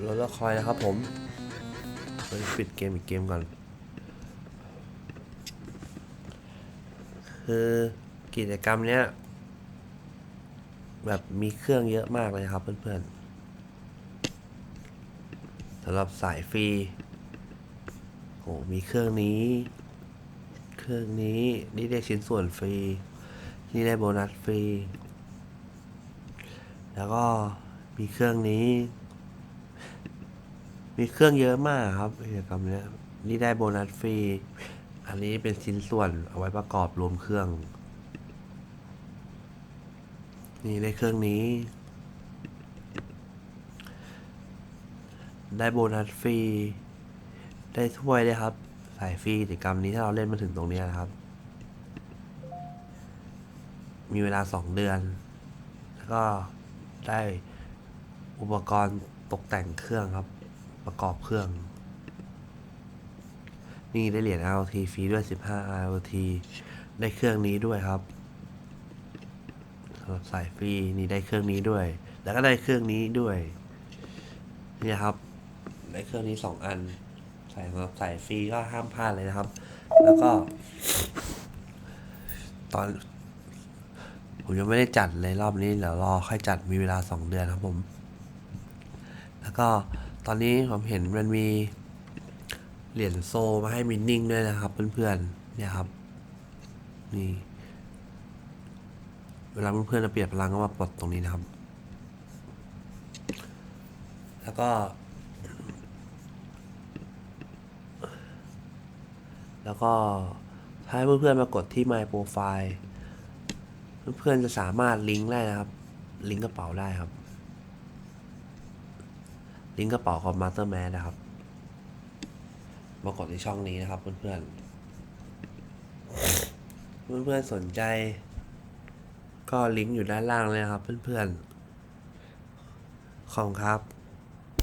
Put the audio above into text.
รถละคอยนะครับผมไปปิดเกมอีกเกมก่อน คือกิจกรรมเนี้ย แบบมีเครื่องเยอะมากเลยครับเพื่อนๆสำหรับสายฟรีโอ้มีเครื่องนี้ เครื่องนี้นี่ได้ชิ้นส่วนฟรี นี่ได้โบนัสฟรี แล้วก็มีเครื่องนี้ มีเครื่องเยอะมากครับกิจกรรมเนี้ยนี่ได้โบนัสฟรี อันนี้เป็นชิ้นส่วนเอาไว้ประกอบรวมเครื่อง นี่ได้เครื่องนี้ ได้โบนัสฟรี ได้ถ้วยเลยครับสายฟรีกิจกรรมนี้ถ้าเราเล่นมาถึงตรงนี้นะครับ มีเวลาสองเดือน แล้วก็ได้อุปกรณ์ตกแต่งเครื่องครับ ประกอบเครื่อง นี่ได้เหรียญ RLT ฟรีด้วย 15 RLT ได้เครื่องนี้ด้วยครับสำหรับสายฟรีนี่ได้เครื่องนี้ด้วย แล้วก็ได้เครื่องนี้ด้วยนี่ครับ ได้เครื่องนี้สองอัน ใส่สำหรับสายฟรีก็ห้ามพลาดเลยนะครับ แล้วก็ ตอน ผมยังไม่ได้จัดเลยรอบนี้เดี๋ยวรอค่อยจัดมีเวลาสองเดือนครับผม แล้วก็ ตอนนี้ผมเห็นมันมีเหรียญโซมาให้มินนิ่งด้วยนะครับ เพื่อนๆ เนี่ยครับ นี่ เวลาเพื่อนๆจะเปลี่ยนพลังก็มาปลดตรงนี้นะครับ แล้วก็ แล้วก็ถ้าให้เพื่อนๆมากดที่ My Profile เพื่อนๆจะสามารถลิงก์ได้นะครับ ลิงก์กระเป๋าได้ครับ ลิงก์กระเป๋าของ Masterman นะครับ มากดที่ช่องนี้นะครับ เพื่อนๆ เพื่อนๆ สนใจ ก็ลิงก์อยู่ด้านล่างเลยครับ เพื่อนๆ ขอบครับ